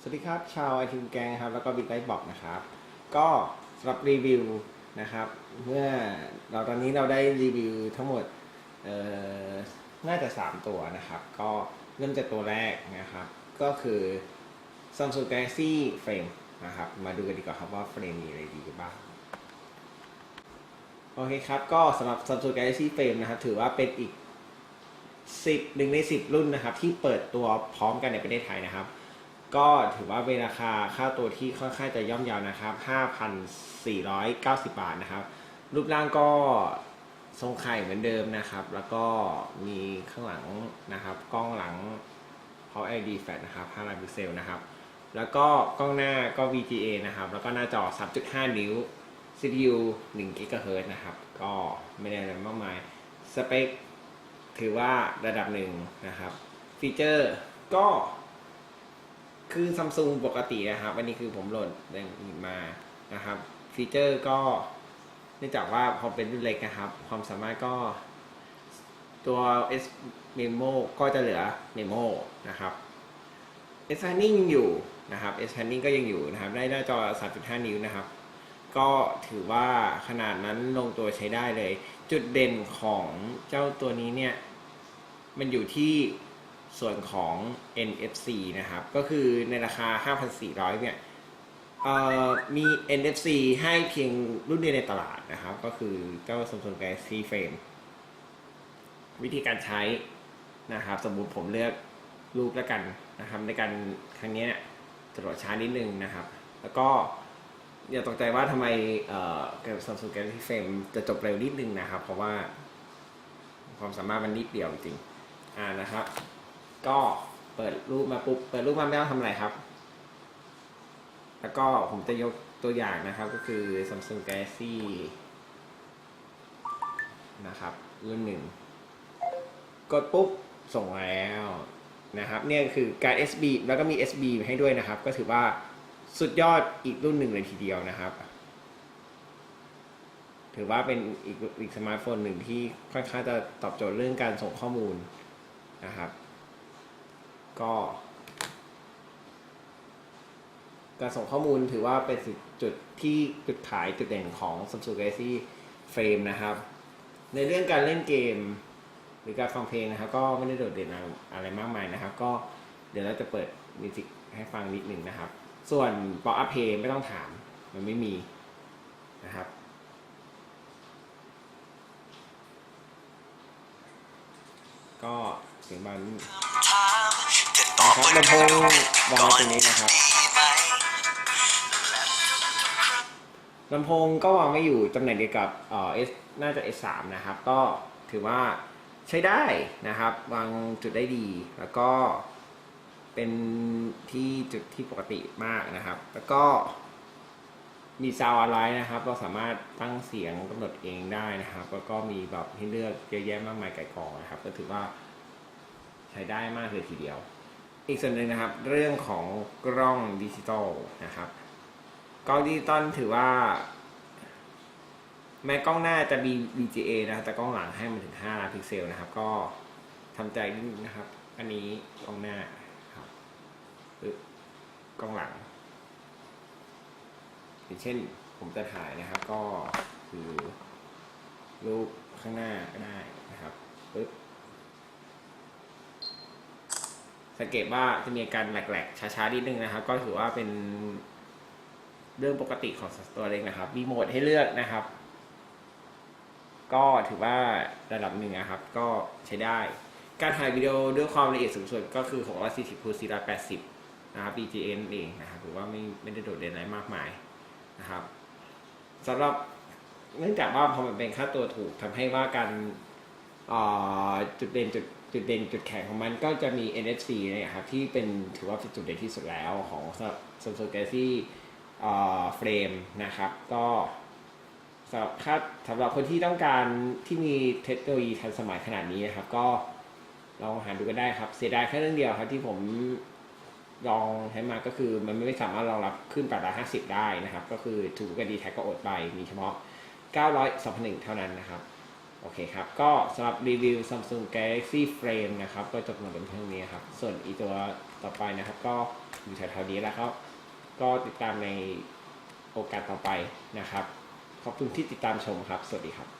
สวัสดีครับ ชาวไอทีมแกงครับ แล้วก็บิ๊กไบบอกนะครับ ก็สำหรับรีวิวนะครับ เมื่อเราตอนนี้เราได้รีวิวทั้งหมดเอ่อน่าจะ 3 ตัวนะครับ ก็เริ่มจากตัวแรกนะครับ ก็คือ Samsung Galaxy Frame นะครับ มาดูกันดีกว่าครับว่าเฟรมมีอะไรดีบ้างโอเคครับ ก็สำหรับ Samsung Galaxy Frame นะครับ ถือว่าเป็นอีก 10หนึ่งใน 10 รุ่นนะครับ ที่เปิดตัวพร้อมกันในประเทศไทยนะครับ ก็ถือว่าเป็นราคาค่าตัวที่ค่อนข้างจะย่อมเยาวนะครับ 5,490 บาทนะครับ รูปร่างก็ทรงไข่เหมือนเดิมนะครับ แล้วก็มีข้างหลังนะครับ กล้องหลัง Power LED Flash นะครับ5ล้านพิกเซลนะครับ แล้วก็กล้องหน้าก็ VGA นะครับ แล้วก็หน้าจอ 3.5 นิ้ว CPU 1 GHz นะครับ ก็ไม่ได้อะไรมากมาย สเปคถือว่าระดับหนึ่งนะครับ ฟีเจอร์ก็ คือซัมซุงปกตินะครับอันนี้คือผมโหลดอย่างอื่นมานะครับ ฟีเจอร์ก็เนื่องจากว่าพอเป็นรุ่นเล็กนะครับ ความสามารถก็ตัว S Memo ก็จะเหลือ Memo นะครับ S Handling ยังอยู่นะครับ S Handling ก็ยังอยู่นะครับ ได้หน้าจอ 3.5 นิ้วนะครับ ก็ถือว่าขนาดนั้นลงตัวใช้ได้เลย จุดเด่นของเจ้าตัวนี้เนี่ย มันอยู่ที่ ส่วนของ NFC นะครับ ก็คือในราคา 5,400 เนี่ยเอ่อมี NFC ให้เพียงรุ่นเดียวในตลาดนะครับ ก็คือเจ้า Samsung Galaxy Frame วิธีการใช้นะครับ สมมุติผมเลือกรูปแล้วกันนะครับ ในการครั้งนี้ยจะโหลดช้านิดนึงนะครับ แล้วก็อย่าตกใจว่าทำไมเอ่อกับ Samsung Galaxy Frame จะจบเร็วนิดนึงนะครับ เพราะว่าความสามารถมันนิดเดียวจริง อ่านะครับ ก็เปิดรูปมาปุ๊บเปิดรูปมาไม่ต้องทำอะไรครับ แล้วก็ผมจะยกตัวอย่างนะครับก็คือ Samsung Galaxy นะครับรุ่นหนึ่งกดปุ๊บส่งแล้วนะครับเนี่ยคือการ SB แล้วก็มี SB ให้ด้วยนะครับ ก็ถือว่าสุดยอดอีกรุ่นหนึ่งเลยทีเดียวนะครับ ถือว่าเป็นอีกอีกสมาร์ทโฟนหนึ่งที่ค่อนข้างจะตอบโจทย์เรื่องการส่งข้อมูลนะครับ ก็ การส่งข้อมูลถือว่าเป็นจุดที่จุดขายจุดเด่นของ Samsung Galaxy Frame นะครับ ในเรื่องการเล่นเกม หรือการฟังเพลงนะครับ ก็ไม่ได้โดดเด่นอะไรมากมายนะครับ ก็เดี๋ยวเราจะเปิดมิวสิกให้ฟังนิดหนึ่งนะครับ ส่วนปออัพเพย์ไม่ต้องถาม มันไม่มีนะครับก็เสียงเบาน ครับลำโพงวางไว้ตรงนี้นะครับลำโพงก็วางไม่อยู่ตำแหน่งเดียวกับเอ่อ S น่าจะ S3 นะครับ ก็ถือว่าใช้ได้นะครับ วางจุดได้ดี แล้วก็เป็นที่จุดที่ปกติมากนะครับ แล้วก็มีซาวอะไรนะครับ เราสามารถตั้งเสียงกำหนดเองได้นะครับ แล้วก็มีแบบให้เลือกเยอะแยะมากมายไก่กองนะครับ ก็ถือว่าใช้ได้มากเลยทีเดียว อีกส่วนหนึ่งนะครับ เรื่องของกล้องดิจิตอลนะครับกล้องดิจิตอลถือว่า แม้กล้องหน้าจะมี VGA นะแต่กล้องหลังให้มันถึง 5 ล้านพิกเซลนะครับ ก็ทำใจนิดนึงนะครับ อันนี้กล้องหน้าครับปึ๊บกล้องหลังอย่างเช่นผมจะถ่ายนะครับก็คือรูปข้างหน้าก็ได้นะครับปึ๊บ สังเกตว่าจะมีอาการแหลกๆ ช้าๆ นิดนึงนะครับ ก็ถือว่าเป็นเรื่องปกติของตัวเล็กนะครับ มีโหมดให้เลือกนะครับ ก็ถือว่าระดับหนึ่งนะครับ ก็ใช้ได้ การถ่ายวิดีโอด้วยความละเอียดสูงสุดก็คือ640คูณ480 นะครับ DGN เองนะครับถือว่าไม่ไม่ได้โดดเด่นอะไรมากมายนะครับสำหรับเนื่องจากว่าพอมันเป็นค่าตัวถูกทำให้ว่าการออจุดเด่นจุด จุดเด่นจุดแข็งของมันก็จะมี NFC เนี่ยครับที่เป็นถือว่าเป็นจุดเด่นที่สุดแล้วของ Samsung Galaxy เอ่อ Frame นะครับก็สำหรับถ้าสำหรับคนที่ต้องการที่มีเทคโนโลยีทันสมัยขนาดนี้นะครับ ก็ลองหาดูกันได้ครับ เสียดายแค่เรื่องเดียวครับที่ผมลองใช้มาก็คือมันไม่สามารถรองรับขึ้น850 ได้นะครับ ก็คือถูกกันดีแท็กก็อดไปมีเฉพาะ 900 2001 เท่านั้นนะครับ โอเคครับ ก็สำหรับรีวิว Samsung Galaxy Frame นะครับ ก็จบลงเป็นเพียงนี้ครับ ส่วนอีตัวต่อไปนะครับ ก็อยู่แถวๆนี้แล้วครับ ก็ติดตามในโอกาสต่อไปนะครับ ขอบคุณที่ติดตามชมครับ สวัสดีครับ